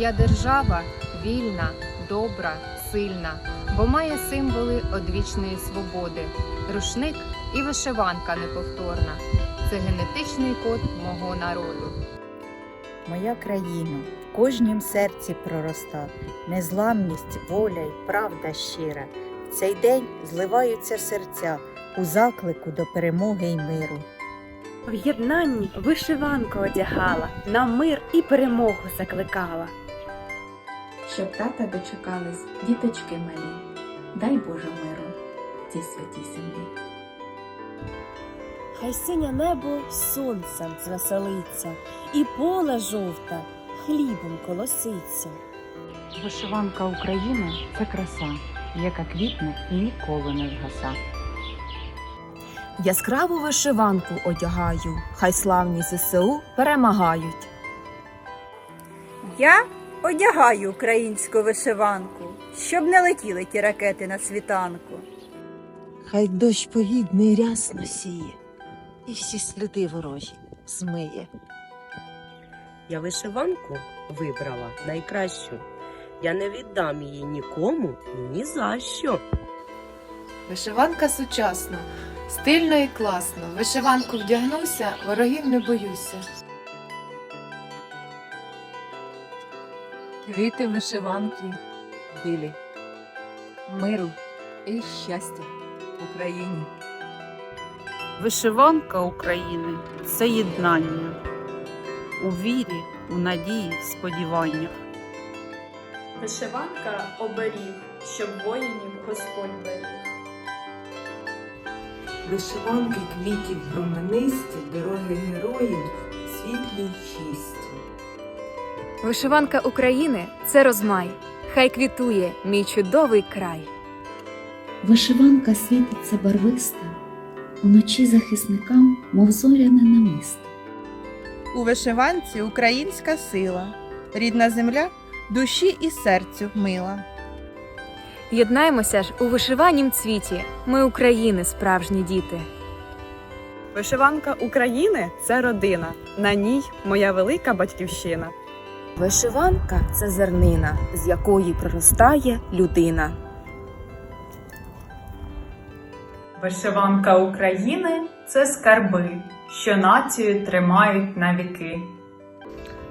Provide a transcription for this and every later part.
Моя держава вільна, добра, сильна, бо має символи одвічної свободи, рушник і вишиванка неповторна. Це генетичний код мого народу. Моя країна в кожнім серці пророста, незламність, воля й правда щира. В цей день зливаються серця у заклику до перемоги й миру. В єднанні вишиванку одягала, на мир і перемогу закликала. Щоб тата дочекались діточки малі. Дай Боже миру цій святій землі. Хай синє небо сонцем звеселиться, і поле жовте хлібом колоситься. Вишиванка України це краса, яка квітне і ніколи не згаса. Яскраву вишиванку одягаю, хай славні ЗСУ перемагають. Я одягаю українську вишиванку, щоб не летіли ті ракети на світанку. Хай дощ повідний рясно сіє, і всі сліди ворожі змиє. Я вишиванку вибрала найкращу. Я не віддам її нікому ні за що. Вишиванка сучасна, стильно і класно. Вишиванку вдягнуся, ворогів не боюся. Квіти вишиванки білі, миру і щастя Україні. Вишиванка України це єднання у вірі, у надії, в сподіваннях. Вишиванка оберіг, щоб воїнів Господь беріг. Вишиванки квітів променисті, дороги героїв, світлі й чисті. Вишиванка України це розмай. Хай квітує мій чудовий край. Вишиванка світиться барвиста, уночі захисникам, мов зоряне намисто. У вишиванці українська сила, рідна земля душі і серцю мила. Єднаємося ж у вишиванім цвіті. Ми України, справжні діти. Вишиванка України це родина. На ній моя велика батьківщина. Вишиванка це зернина, з якої проростає людина. Вишиванка України це скарби, що націю тримають на віки.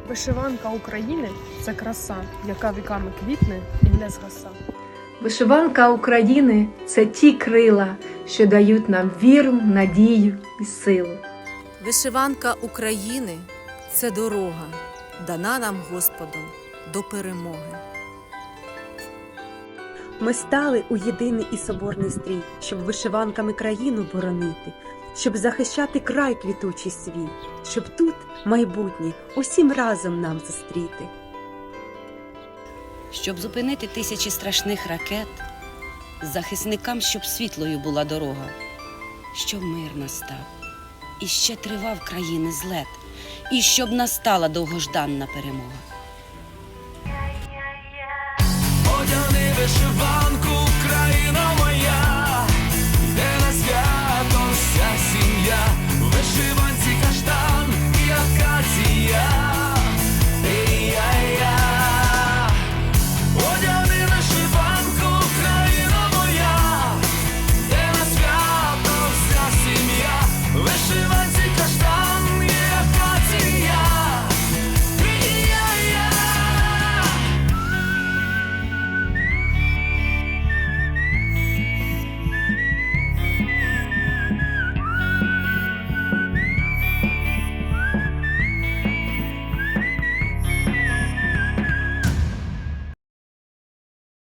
Вишиванка України це краса, яка віками квітне і не згаса. Вишиванка України це ті крила, що дають нам віру, надію і силу. Вишиванка України це дорога, дана нам Господом до перемоги. Ми стали у єдиний і соборний стрій, щоб вишиванками країну боронити, щоб захищати край квітучий свій, щоб тут майбутнє усім разом нам зустріти. Щоб зупинити тисячі страшних ракет, захисникам, щоб світлою була дорога, щоб мир настав, і ще тривав країни злет, і щоб настала довгожданна перемога. Одяни вишиванку